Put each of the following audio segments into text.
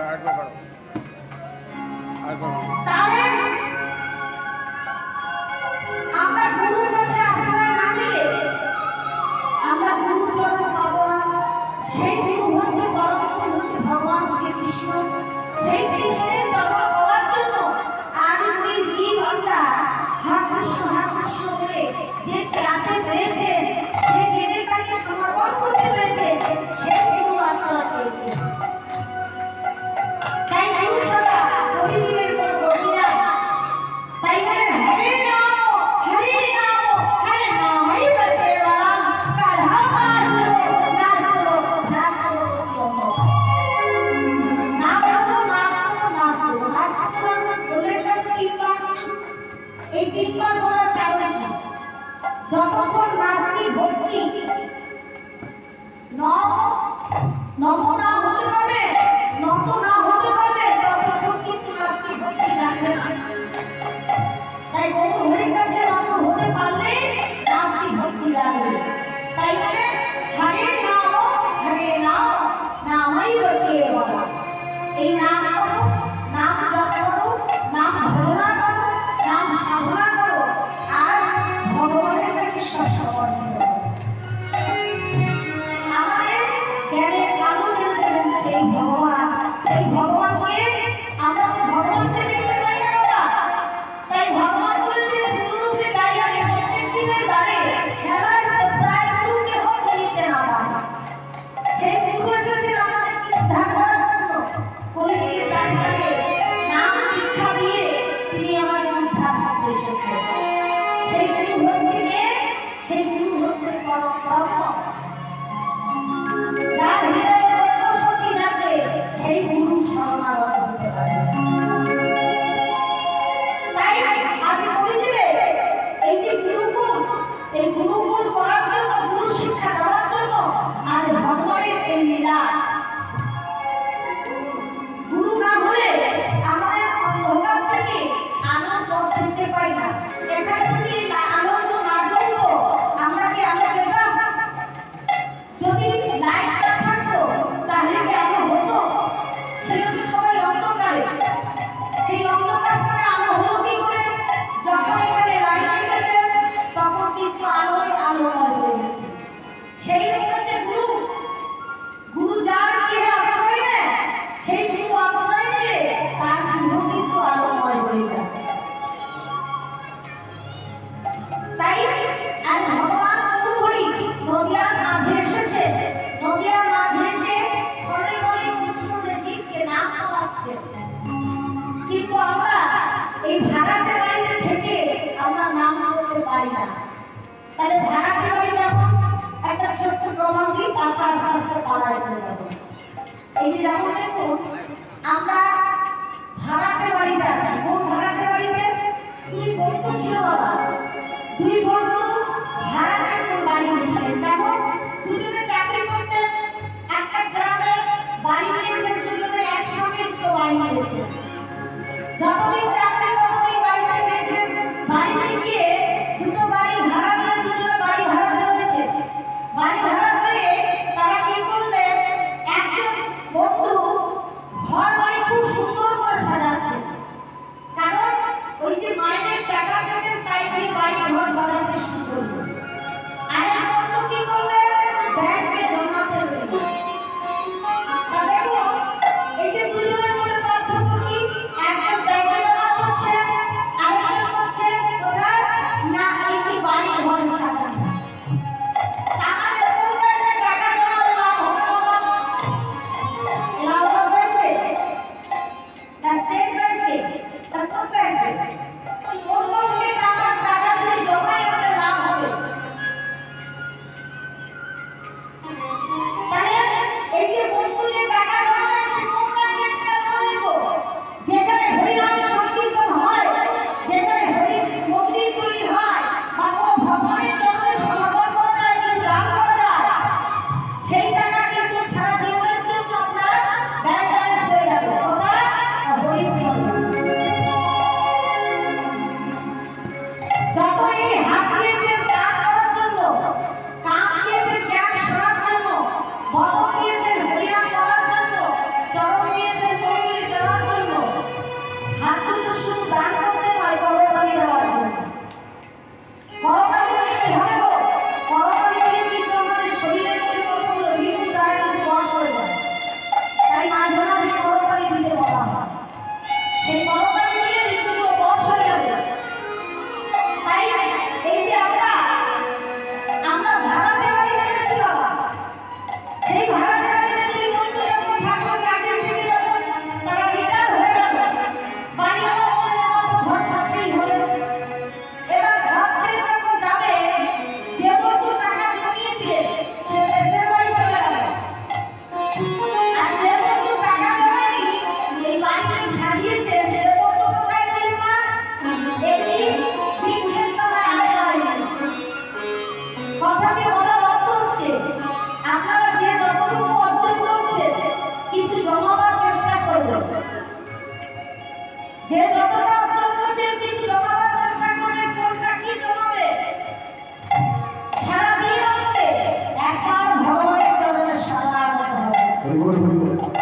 All right, bye-bye. রাত্রি ভর্তি নত না হতে পারে নত না এবং Ele dá um Obrigado.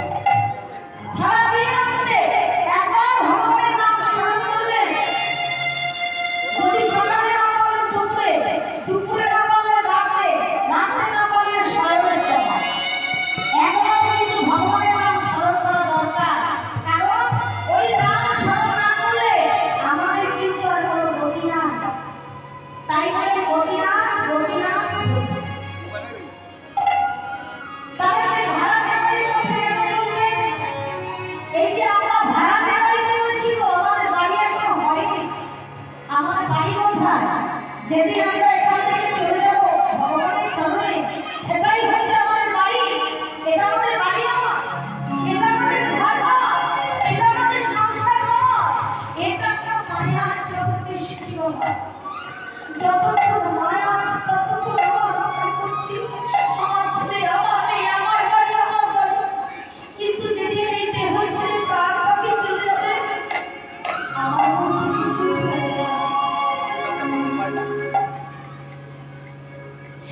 যেদিন আমি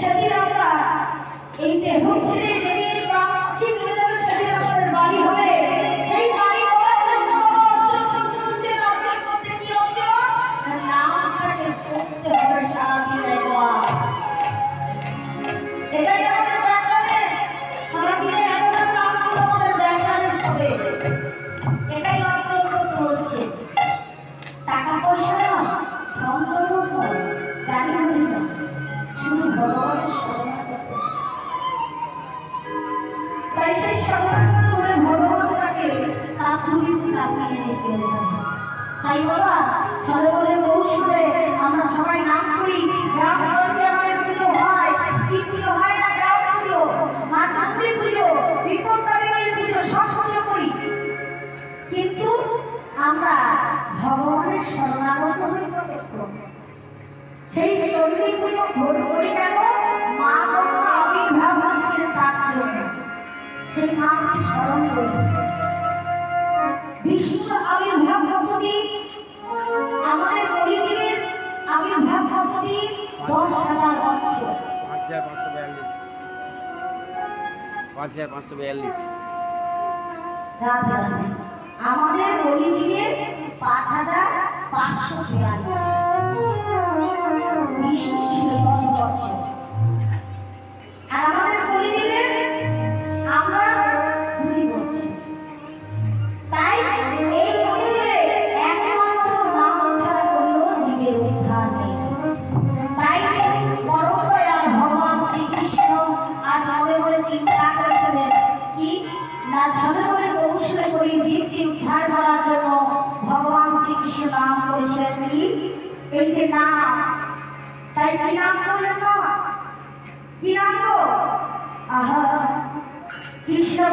সেদিন আমরা এই দেহ ছেড়ে যেদিন ভগবানের শরণাগত হই কতক্ষণ সেই চণ্ডী পুজো ভোট করি কেন মা যখন আবির্ভাব হয়েছিলেন তার জন্য। সেই মাকে স্মরণ করি বিষ্ণুর আবির্ভাব পদ্ধতি আমাদের পরিবারের আবির্ভাব পদ্ধতি দশ হাজার বছর। পাঁচ হাজার পাঁচশো বিয়াল্লিশ। পাঁচ হাজার পাঁচশো বিয়াল্লিশ। রাধে রাধে। আমাদের পরিবারের পাঁচ হাজার পাঁচশো বিয়াল্লিশ বিষ্ণু এই যে নাম তাই কি নাম তাহলে কি নাম তো আহা।